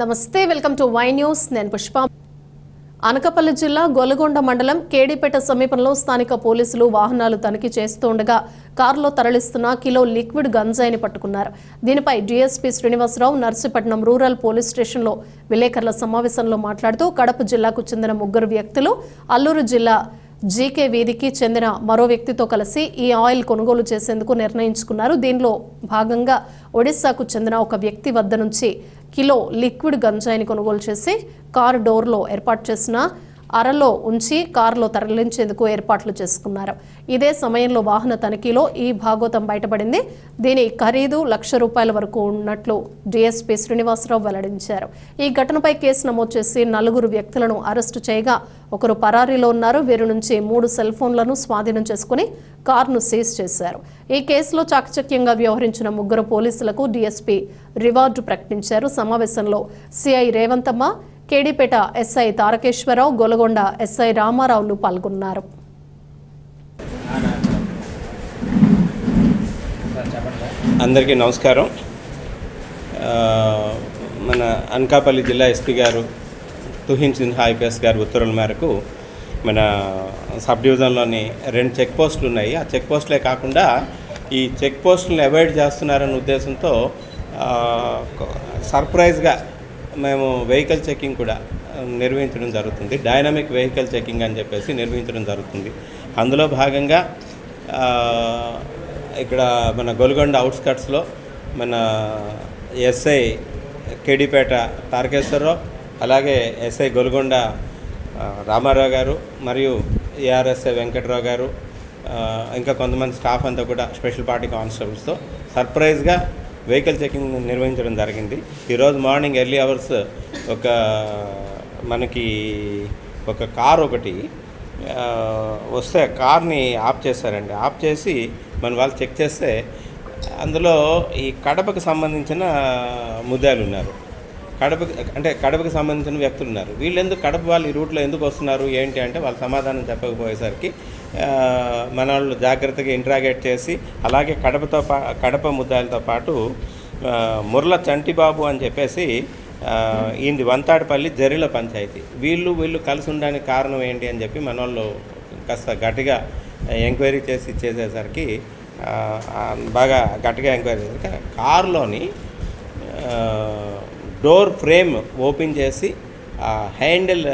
నమస్తే welcome to Y news. నేను పుష్ప. అనకాపల్లి జిల్లా గొలగొండ మండలం కేడీపేట సమీపంలో స్థానిక పోలీసులు వాహనాలు తనిఖీ చేస్తుండగా కారులో తరలిస్తున్న కిలో లిక్విడ్ గంజాయిని పట్టుకున్నారు. దీనిపై DSP Srinivasarao Narsipatnam rural police స్టేషన్లో విలేకరుల సమావేశంలో మాట్లాడుతూ కడప జిల్లాకు చెందిన ముగ్గురు వ్యక్తులు అల్లూరు జిల్లా జీకే వీధికి చెందిన మరో వ్యక్తితో కలిసి ఈ ఆయిల్ కొనుగోలు చేసేందుకు నిర్ణయించుకున్నారు. దీనిలో భాగంగా ఒడిశాకు చెందిన ఒక వ్యక్తి వద్ద నుంచి కిలో లిక్విడ్ గంజాయిని కొనుగోలు చేసి కారు డోర్లో ఏర్పాటు చేసిన అరలో ఉంచి కారులో తరలించేందుకు ఏర్పాట్లు చేసుకున్నారు. ఇదే సమయంలో వాహన తనిఖీలో ఈ భాగోతం బయటపడింది. దీని ఖరీదు లక్ష రూపాయల వరకు ఉన్నట్లు డీఎస్పీ శ్రీనివాసరావు వెల్లడించారు. ఈ ఘటనపై కేసు నమోదు చేసి నలుగురు వ్యక్తులను అరెస్టు చేయగా ఒకరు పరారీలో ఉన్నారు. వీరి నుంచి మూడు సెల్ ఫోన్లను స్వాధీనం చేసుకుని కారును సీజ్ చేశారు. ఈ కేసులో చాకచక్యంగా వ్యవహరించిన ముగ్గురు పోలీసులకు డీఎస్పీ రివార్డు ప్రకటించారు. సమావేశంలో CI Revanthamma KD Peta SI Tarakeswararao Golagonda SI రామారావులు పాల్గొన్నారు. అందరికీ నమస్కారం. మన అనకాపల్లి జిల్లా ఎస్పీ గారు తుహిన్ సిన్హా ఐపీఎస్ గారి ఉత్తర్వుల మేరకు మన సబ్ డివిజన్లోని రెండు చెక్ పోస్టులు ఉన్నాయి. ఆ చెక్ పోస్టులే కాకుండా ఈ చెక్ పోస్టులను అవాయిడ్ చేస్తున్నారనే ఉద్దేశంతో సర్ప్రైజ్గా మేము వెహికల్ చెకింగ్ కూడా um, నిర్వహించడం జరుగుతుంది. డైనమిక్ వెహికల్ చెకింగ్ అని చెప్పేసి నిర్వహించడం జరుగుతుంది. అందులో భాగంగా ఇక్కడ మన గొల్గొండ అవుట్స్కట్స్లో మన ఎస్ఐ కేడీపేట తారకేశ్వరరావు అలాగే ఎస్ఐ గొల్గొండ రామారావు గారు మరియు ఏఆర్ఎస్ఐ వెంకట్రావు గారు ఇంకా కొంతమంది స్టాఫ్ అంతా కూడా స్పెషల్ పార్టీ కానిస్టేబుల్స్తో సర్ప్రైజ్గా వెహికల్ చెకింగ్ నిర్వహించడం జరిగింది. ఈరోజు మార్నింగ్ ఎర్లీ అవర్స్ ఒక మనకి ఒక కార్ ఒకటి వస్తే కార్ని ఆఫ్ చేశారండి. ఆఫ్ చేసి మన వాళ్ళు చెక్ చేస్తే అందులో ఈ కడపకు సంబంధించిన ముద్దాలు ఉన్నారు కడపకి అంటే కడపకి సంబంధించిన వ్యక్తులు ఉన్నారు. వీళ్ళు ఎందుకు కడప వాళ్ళు ఈ రూట్లో ఎందుకు వస్తున్నారు ఏంటి అంటే వాళ్ళు సమాధానం చెప్పకపోయేసరికి మన వాళ్ళు జాగ్రత్తగా ఇంట్రాగేట్ చేసి అలాగే కడపతో పా కడప ముద్దాలతో పాటు మురళ ముర్ల చంటిబాబు అని చెప్పేసి ఈ ఈయనది వంతాడపల్లి జరిల పంచాయతీ. వీళ్ళు వీళ్ళు కలిసి ఉండడానికి కారణం ఏంటి అని చెప్పి మన వాళ్ళు కాస్త గట్టిగా ఎంక్వైరీ చేసి చేసేసరికి బాగా గట్టిగా ఎంక్వైరీ చేసి కారులోని డోర్ ఫ్రేమ్ ఓపెన్ చేసి ఆ హ్యాండిల్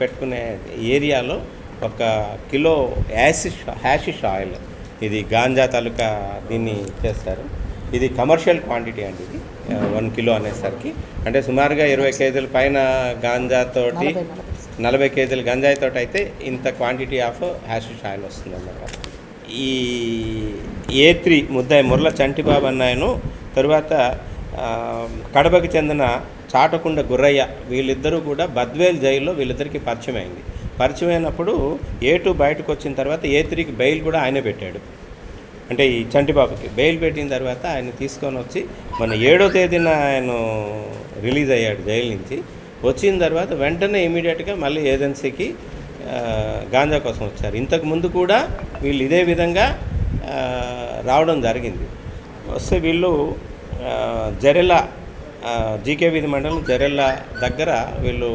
పెట్టుకునే ఏరియాలో ఒక కిలో యాసిష్ హ్యాషిష్ ఆయిల్. ఇది గాంజా తాలూకా దీన్ని చేస్తారు. ఇది కమర్షియల్ క్వాంటిటీ అండి ఇది. వన్ కిలో అనేసరికి. అంటే సుమారుగా ఇరవై కేజీల పైన గాంజాతోటి నలభై కేజీల. గంజాయితోటి అయితే ఇంత క్వాంటిటీ ఆఫ్ హ్యాషిష్ ఆయిల్ వస్తుందన్నమాట. ఈ ఏ త్రీ ముద్దాయి మురళ చంటిబాబు అన్నాయను తరువాత కడపకి చెందిన చాటకుండ గుర్రయ్య వీళ్ళిద్దరూ కూడా బద్వేల్ జైల్లో వీళ్ళిద్దరికీ పరిచయం అయింది పరిచయం అయినప్పుడు ఏ టూ బయటకు వచ్చిన తర్వాత ఏ త్రీకి బెయిల్ కూడా ఆయనే పెట్టాడు. అంటే ఈ చంటిబాబుకి బెయిల్ పెట్టిన తర్వాత ఆయన తీసుకొని వచ్చి మన ఏడో తేదీన ఆయన రిలీజ్ అయ్యాడు జైలు నుంచి. వచ్చిన తర్వాత వెంటనే ఇమీడియట్గా మళ్ళీ ఏజెన్సీకి గాంజా కోసం వచ్చారు. ఇంతకు ముందు కూడా వీళ్ళు ఇదే విధంగా రావడం జరిగింది. వస్తే వీళ్ళు జరెల్ల జీకే వీధి మండలం జరెల్ల దగ్గర వీళ్ళు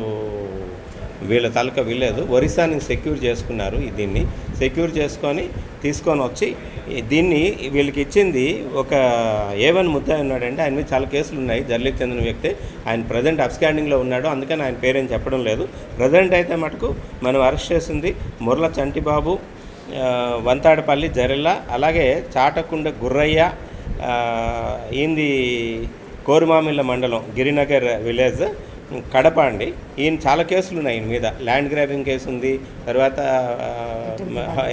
వీళ్ళ తాలూకా వీళ్ళేదు ఒరిస్సాని సెక్యూర్ చేసుకున్నారు ఈ దీన్ని. సెక్యూర్ చేసుకొని తీసుకొని వచ్చి దీన్ని వీళ్ళకి ఇచ్చింది ఒక ఏవన్ ముద్ద ఉన్నాడంటే ఆయన మీద చాలా కేసులు ఉన్నాయి. జర్లీకి చెందిన వ్యక్తి. ఆయన ప్రజెంట్ అబ్స్కాండింగ్లో ఉన్నాడు. అందుకని ఆయన పేరేం చెప్పడం లేదు. ప్రజెంట్ అయితే మటుకు మనం అరెస్ట్ చేసింది మురళ చంటిబాబు వంతాడపల్లి జరెల్ల అలాగే చాటకుండ గుర్రయ్య ఈయనది కోరుమామిళ్ళ మండలం గిరినగర్ విలేజ్ కడప అండి. ఈయన చాలా కేసులు ఉన్నాయి ఈయన మీద. ల్యాండ్ గ్రాబింగ్ కేసు ఉంది తర్వాత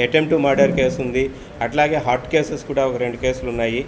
అటెంప్ట్ టు మర్డర్ కేసు ఉంది. అట్లాగే హాట్ కేసెస్ కూడా ఒక రెండు కేసులు ఉన్నాయి.